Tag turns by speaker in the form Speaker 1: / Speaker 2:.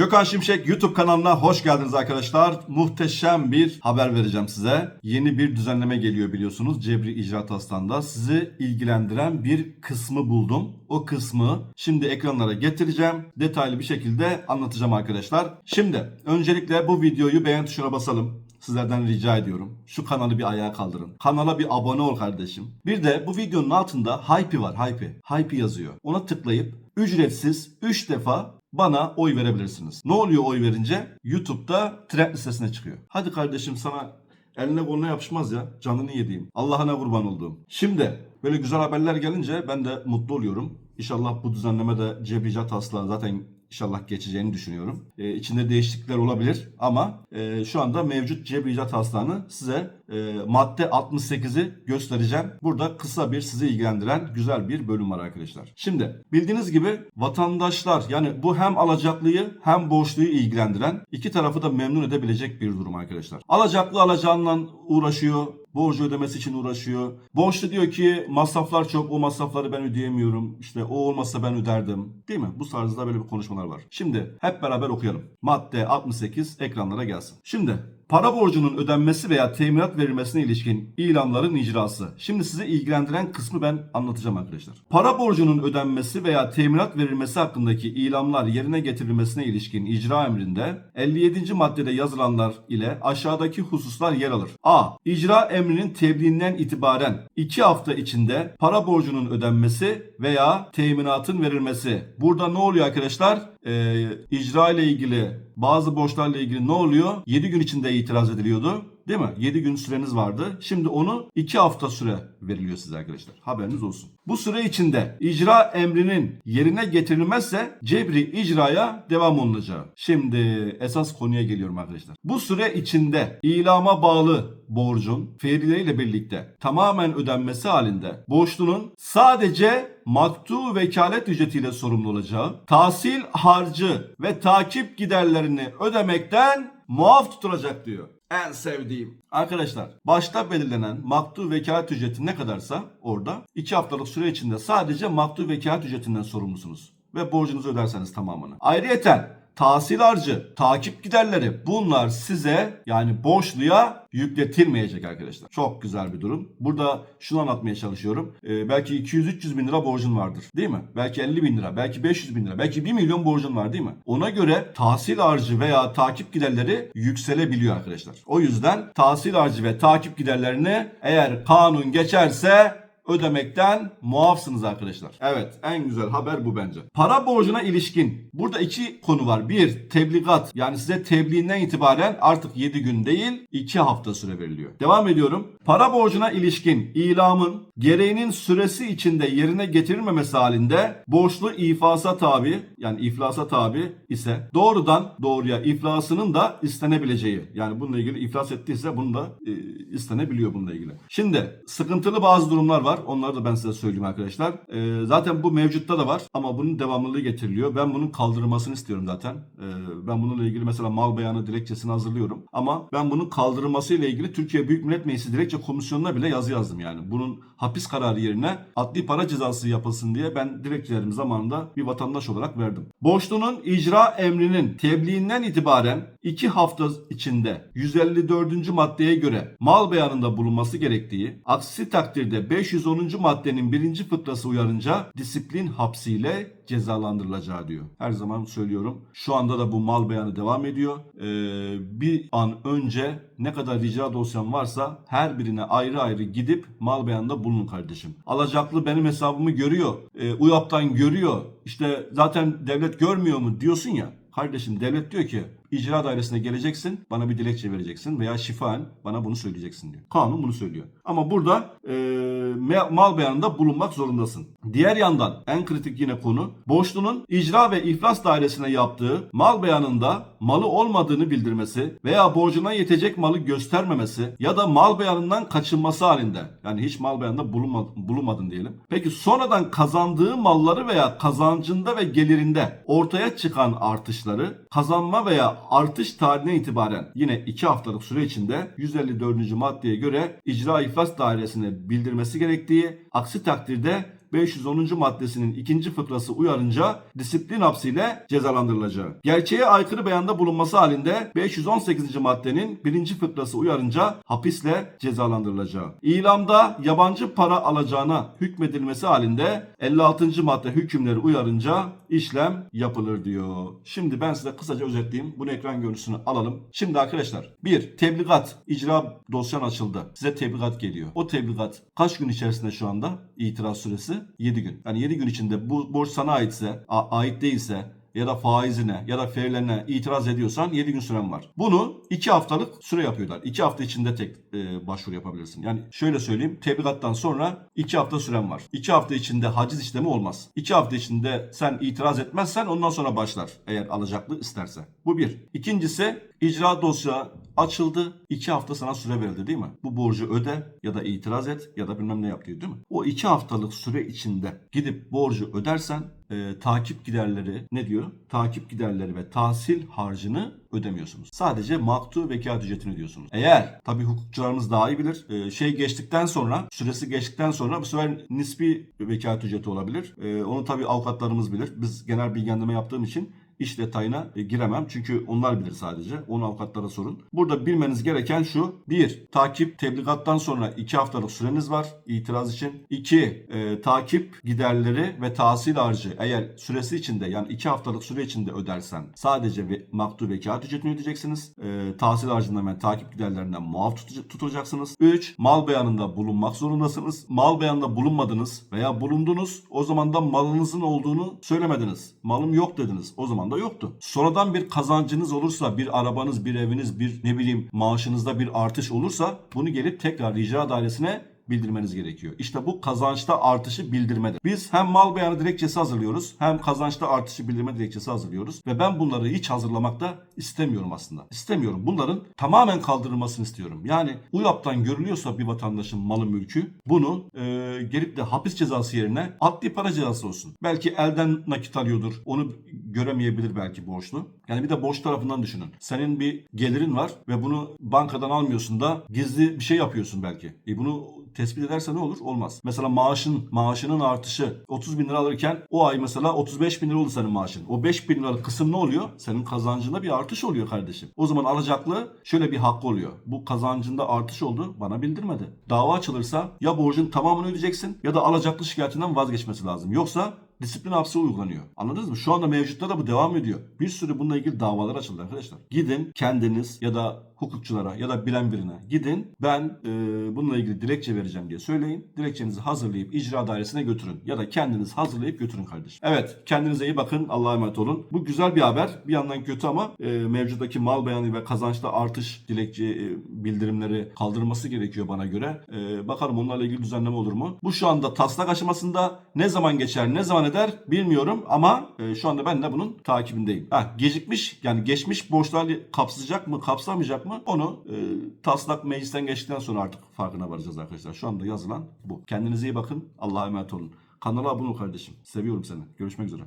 Speaker 1: Gökhan Şimşek YouTube kanalına hoş geldiniz arkadaşlar. Muhteşem bir haber vereceğim size. Yeni bir düzenleme geliyor biliyorsunuz Cebri İcraat Hastan'da. Sizi ilgilendiren bir kısmı buldum. O kısmı şimdi ekranlara getireceğim. Detaylı bir şekilde anlatacağım arkadaşlar. Şimdi öncelikle bu videoyu beğen tuşuna basalım. Sizlerden rica ediyorum. Şu kanalı bir ayağa kaldırın. Kanala bir abone ol kardeşim. Bir de bu videonun altında Hype var Hype. Hype yazıyor. Ona tıklayıp ücretsiz 3 defa bana oy verebilirsiniz. Ne oluyor oy verince? YouTube'da trend listesine çıkıyor. Hadi kardeşim sana eline koluna yapışmaz ya. Canını yediğim. Allah'ına kurban olduğum. Şimdi böyle güzel haberler gelince ben de mutlu oluyorum. İnşallah bu düzenlemede cebricat hastalığı zaten inşallah geçeceğini düşünüyorum. Ee, içinde değişiklikler olabilir ama e, şu anda mevcut cebricat hastanı size e, madde 68'i göstereceğim. Burada kısa bir sizi ilgilendiren güzel bir bölüm var arkadaşlar. Şimdi bildiğiniz gibi vatandaşlar yani bu hem alacaklıyı hem borçluyu ilgilendiren iki tarafı da memnun edebilecek bir durum arkadaşlar. Alacaklı alacağından uğraşıyor, borcu ödemesi için uğraşıyor. Borçlu diyor ki masraflar çok o masrafları ben ödeyemiyorum. İşte o olmazsa ben öderdim. Değil mi? Bu tarzda böyle bir konuşmalar var. Şimdi hep beraber okuyalım. Madde 68 ekranlara gelsin. Şimdi Para borcunun ödenmesi veya teminat verilmesine ilişkin ilanların icrası. Şimdi sizi ilgilendiren kısmı ben anlatacağım arkadaşlar. Para borcunun ödenmesi veya teminat verilmesi hakkındaki ilanlar yerine getirilmesine ilişkin icra emrinde 57. maddede yazılanlar ile aşağıdaki hususlar yer alır. A. İcra emrinin tebliğinden itibaren 2 hafta içinde para borcunun ödenmesi veya teminatın verilmesi. Burada ne oluyor arkadaşlar? Ee, icra ile ilgili bazı borçlarla ilgili ne oluyor? 7 gün içinde itiraz ediliyordu. Değil mi? 7 gün süreniz vardı. Şimdi onu 2 hafta süre veriliyor size arkadaşlar. Haberiniz olsun. Bu süre içinde icra emrinin yerine getirilmezse cebri icraya devam olunacağı. Şimdi esas konuya geliyorum arkadaşlar. Bu süre içinde ilama bağlı borcun ferileriyle birlikte tamamen ödenmesi halinde borçlunun sadece maktu vekalet ücretiyle sorumlu olacağı, tahsil harcı ve takip giderlerini ödemekten muaf tutulacak diyor. En sevdiğim. Arkadaşlar başta belirlenen maktu vekalet ücreti ne kadarsa orada 2 haftalık süre içinde sadece maktu vekalet ücretinden sorumlusunuz. Ve borcunuzu öderseniz tamamını. Ayrıyeten tahsil harcı, takip giderleri bunlar size yani borçluya yükletilmeyecek arkadaşlar. Çok güzel bir durum. Burada şunu anlatmaya çalışıyorum. Ee, belki 200-300 bin lira borcun vardır değil mi? Belki 50 bin lira, belki 500 bin lira, belki 1 milyon borcun var değil mi? Ona göre tahsil harcı veya takip giderleri yükselebiliyor arkadaşlar. O yüzden tahsil harcı ve takip giderlerini eğer kanun geçerse ödemekten muafsınız arkadaşlar. Evet en güzel haber bu bence. Para borcuna ilişkin burada iki konu var. Bir tebligat yani size tebliğinden itibaren artık 7 gün değil 2 hafta süre veriliyor. Devam ediyorum. Para borcuna ilişkin ilamın gereğinin süresi içinde yerine getirilmemesi halinde borçlu iflasa tabi yani iflasa tabi ise doğrudan doğruya iflasının da istenebileceği yani bununla ilgili iflas ettiyse bunu da e, istenebiliyor bununla ilgili. Şimdi sıkıntılı bazı durumlar var. Onları da ben size söyleyeyim arkadaşlar. Ee, zaten bu mevcutta da var ama bunun devamlılığı getiriliyor. Ben bunun kaldırılmasını istiyorum zaten. Ee, ben bununla ilgili mesela mal beyanı dilekçesini hazırlıyorum. Ama ben bunun kaldırılması ile ilgili Türkiye Büyük Millet Meclisi Dilekçe Komisyonu'na bile yazı yazdım yani. Bunun hapis kararı yerine adli para cezası yapılsın diye ben dilekçelerimi zamanında bir vatandaş olarak verdim. Borçlunun icra emrinin tebliğinden itibaren 2 hafta içinde 154. maddeye göre mal beyanında bulunması gerektiği, aksi takdirde 510. maddenin birinci fıkrası uyarınca disiplin hapsiyle cezalandırılacağı diyor. Her zaman söylüyorum. Şu anda da bu mal beyanı devam ediyor. Ee, bir an önce ne kadar rica dosyam varsa her birine ayrı ayrı gidip mal beyanında bulunun kardeşim. Alacaklı benim hesabımı görüyor. Ee, UYAP'tan görüyor. İşte zaten devlet görmüyor mu diyorsun ya. Kardeşim devlet diyor ki icra dairesine geleceksin bana bir dilekçe vereceksin veya şifaen bana bunu söyleyeceksin diyor. Kanun bunu söylüyor. Ama burada e, mal beyanında bulunmak zorundasın. Diğer yandan en kritik yine konu borçlunun icra ve iflas dairesine yaptığı mal beyanında malı olmadığını bildirmesi veya borcuna yetecek malı göstermemesi ya da mal beyanından kaçınması halinde yani hiç mal beyanında bulunmadın, bulunmadın diyelim. Peki sonradan kazandığı malları veya kazancında ve gelirinde ortaya çıkan artışları kazanma veya artış tarihine itibaren yine 2 haftalık süre içinde 154. maddeye göre icra iflas dairesine bildirmesi gerektiği aksi takdirde 510. maddesinin ikinci fıkrası uyarınca disiplin hapsiyle cezalandırılacağı. Gerçeğe aykırı beyanda bulunması halinde 518. maddenin birinci fıkrası uyarınca hapisle cezalandırılacağı. İlamda yabancı para alacağına hükmedilmesi halinde 56. madde hükümleri uyarınca işlem yapılır diyor. Şimdi ben size kısaca özetleyeyim. Bunu ekran görüntüsünü alalım. Şimdi arkadaşlar bir tebligat icra dosyan açıldı. Size tebligat geliyor. O tebligat kaç gün içerisinde şu anda itiraz süresi? 7 gün. Yani 7 gün içinde bu borç sana aitse, ait değilse ya da faizine ya da fairlerine itiraz ediyorsan 7 gün süren var. Bunu 2 haftalık süre yapıyorlar. 2 hafta içinde tek e, başvuru yapabilirsin. Yani şöyle söyleyeyim tebligattan sonra 2 hafta süren var. 2 hafta içinde haciz işlemi olmaz. 2 hafta içinde sen itiraz etmezsen ondan sonra başlar eğer alacaklı isterse. Bu bir. İkincisi icra dosya açıldı. 2 hafta sana süre verildi değil mi? Bu borcu öde ya da itiraz et ya da bilmem ne yap diyor değil mi? O 2 haftalık süre içinde gidip borcu ödersen e, takip giderleri ne diyor? Takip giderleri ve tahsil harcını ödemiyorsunuz. Sadece maktu vekalet ücretini ödüyorsunuz. Eğer tabii hukukçularımız daha iyi bilir. e, şey geçtikten sonra süresi geçtikten sonra bu sefer nispi vekalet ücreti olabilir. E, onu tabii avukatlarımız bilir. Biz genel bilgilendirme yaptığım için iş detayına e, giremem. Çünkü onlar bilir sadece. Onu avukatlara sorun. Burada bilmeniz gereken şu. Bir, takip tebligattan sonra 2 haftalık süreniz var itiraz için. 2. takip giderleri ve tahsil harcı eğer süresi içinde yani 2 haftalık süre içinde ödersen sadece ve, maktu vekalet ücretini ödeyeceksiniz. E, tahsil harcından ve takip giderlerinden muaf tutu- tutulacaksınız. 3. Mal beyanında bulunmak zorundasınız. Mal beyanında bulunmadınız veya bulundunuz. O zaman da malınızın olduğunu söylemediniz. Malım yok dediniz. O zaman da yoktu. Sonradan bir kazancınız olursa, bir arabanız, bir eviniz, bir ne bileyim maaşınızda bir artış olursa bunu gelip tekrar rica dairesine bildirmeniz gerekiyor. İşte bu kazançta artışı bildirmedir. Biz hem mal beyanı dilekçesi hazırlıyoruz hem kazançta artışı bildirme dilekçesi hazırlıyoruz ve ben bunları hiç hazırlamak da istemiyorum aslında. İstemiyorum. Bunların tamamen kaldırılmasını istiyorum. Yani UYAP'tan görülüyorsa bir vatandaşın malı mülkü bunu e, gelip de hapis cezası yerine adli para cezası olsun. Belki elden nakit alıyordur. Onu göremeyebilir belki borçlu. Yani bir de borç tarafından düşünün. Senin bir gelirin var ve bunu bankadan almıyorsun da gizli bir şey yapıyorsun belki. E bunu tespit ederse ne olur? Olmaz. Mesela maaşın maaşının artışı 30 bin lira alırken o ay mesela 35 bin lira oldu senin maaşın. O 5 bin liralık kısım ne oluyor? Senin kazancında bir artış oluyor kardeşim. O zaman alacaklı şöyle bir hakkı oluyor. Bu kazancında artış oldu bana bildirmedi. Dava açılırsa ya borcun tamamını ödeyeceksin ya da alacaklı şikayetinden vazgeçmesi lazım. Yoksa disiplin hapsi uygulanıyor. Anladınız mı? Şu anda mevcutta da bu devam ediyor. Bir sürü bununla ilgili davalar açıldı arkadaşlar. Gidin kendiniz ya da hukukçulara ya da bilen birine gidin ben e, bununla ilgili dilekçe vereceğim diye söyleyin. Dilekçenizi hazırlayıp icra dairesine götürün. Ya da kendiniz hazırlayıp götürün kardeşim. Evet kendinize iyi bakın. Allah'a emanet olun. Bu güzel bir haber. Bir yandan kötü ama e, mevcuttaki mal beyanı ve kazançta artış dilekçe e, bildirimleri kaldırılması gerekiyor bana göre. E, bakalım onlarla ilgili düzenleme olur mu? Bu şu anda taslak aşamasında ne zaman geçer ne zaman eder bilmiyorum ama e, şu anda ben de bunun takibindeyim. Ha, gecikmiş yani geçmiş borçları kapsayacak mı kapsamayacak mı onu e, taslak meclisten geçtikten sonra artık farkına varacağız arkadaşlar. Şu anda yazılan bu. Kendinize iyi bakın. Allah'a emanet olun. Kanala abone ol kardeşim. Seviyorum seni. Görüşmek üzere.